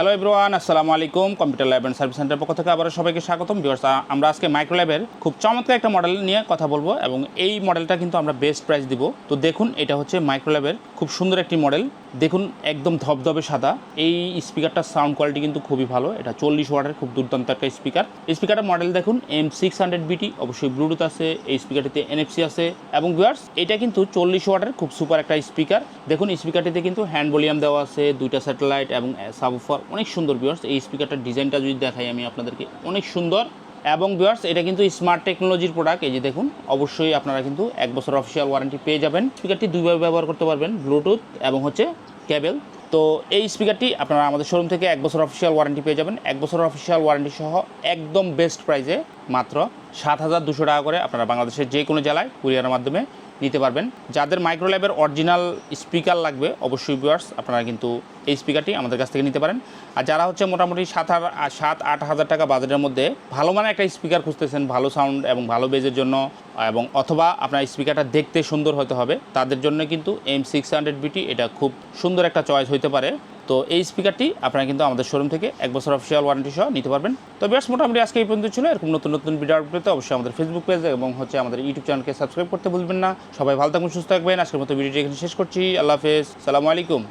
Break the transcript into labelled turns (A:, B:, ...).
A: Hello everyone আসসালামু আলাইকুম computer lab and service সেন্টারের পক্ষ থেকে আবার সবাইকে স্বাগতম। ভিউয়ার্স আমরা আজকে মাইক্রো ল্যাবের খুব চমৎকার একটা মডেল নিয়ে কথা বলব এবং এই মডেলটা কিন্তু আমরা বেস্ট প্রাইস দিব। তো দেখুন, এটা হচ্ছে মাইক্রো ল্যাবের খুব সুন্দর একটি মডেল দেখুন, একদম ধবধবে সাদা। এই স্পিকারটার সাউন্ড কোয়ালিটি কিন্তু খুবই ভালো। এটা চল্লিশ ওয়াটের খুব দুর্দান্ত একটা স্পিকার এই স্পিকারটার মডেল দেখুন এম সিক্স হান্ড্রেড বিটি অবশ্যই ব্লুটুথ আছে। এই স্পিকারটিতে এনএফসি আছে। এবং ভিউয়ার্স এটা কিন্তু চল্লিশ ওয়াটের খুব সুপার একটা স্পিকার দেখুন স্পিকারটিতে কিন্তু হ্যান্ড ভলিউম দেওয়া আছে, দুইটা স্যাটেলাইট এবং সাবফার অনেক সুন্দর ভিউয়ার্স এই স্পিকারটার ডিজাইনটা যদি দেখাই আমি আপনাদেরকে, অনেক সুন্দর। এবং ভিউয়ার্স এটা কিন্তু স্মার্ট টেকনোলজির প্রোডাক্ট এই যে দেখুন, অবশ্যই আপনারা কিন্তু এক বছর অফিসিয়াল ওয়ারেন্টি পেয়ে যাবেন। স্পিকারটি দুইভাবে ব্যবহার করতে পারবেন ব্লুটুথ এবং হচ্ছে কেবল তো এই স্পিকারটি আপনারা আমাদের শোরুম থেকে এক বছর অফিসিয়াল ওয়ারেন্টি পেয়ে যাবেন। এক বছর অফিসিয়াল ওয়ারেন্টি সহ একদম বেস্ট প্রাইসে মাত্র সাত হাজার দুশো টাকা করে আপনারা বাংলাদেশের যে কোনো জেলায় কুরিয়ারের মাধ্যমে নিতে পারবেন। যাদের মাইক্রোল্যাবের অরিজিনাল স্পিকার লাগবে, অবশ্যই ভিউয়ার্স আপনারা কিন্তু এই স্পিকারটি আমাদের কাছ থেকে নিতে পারেন। আর যারা হচ্ছে মোটামুটি সাত সাত আট হাজার টাকা বাজেটের মধ্যে ভালো মানের একটা স্পিকার খুঁজতেছেন, ভালো সাউন্ড এবং ভালো বেজের জন্য এবং অথবা আপনার স্পিকারটা দেখতে সুন্দর হতে হবে। তাদের জন্য কিন্তু এম সিক্স হান্ড্রেড বিটি এটা খুব সুন্দর একটা চয়েস হতে পারে। তো এই স্পিকারটি আপনারা কিন্তু আমাদের শোরুম থেকে এক বছর অফিসিয়াল ওয়ারেন্টি সহ নিতে পারবেন। তো বেশ মোটামুটি আজকে এই পর্যন্ত ছিল। এরকম নতুন নতুন ভিডিও আপডেট পেতে অবশ্যই আমাদের ফেসবুক পেজ এবং হচ্ছে আমাদের ইউটিউব চ্যানেলকে সাবস্ক্রাইব করতে ভুলবেন না। সবাই ভালো থাকবেন সুস্থ থাকবেন। আজকের মতো ভিডিওটি এখানে শেষ করছি। আল্লাহ হাফেজ। সালামু আলাইকুম।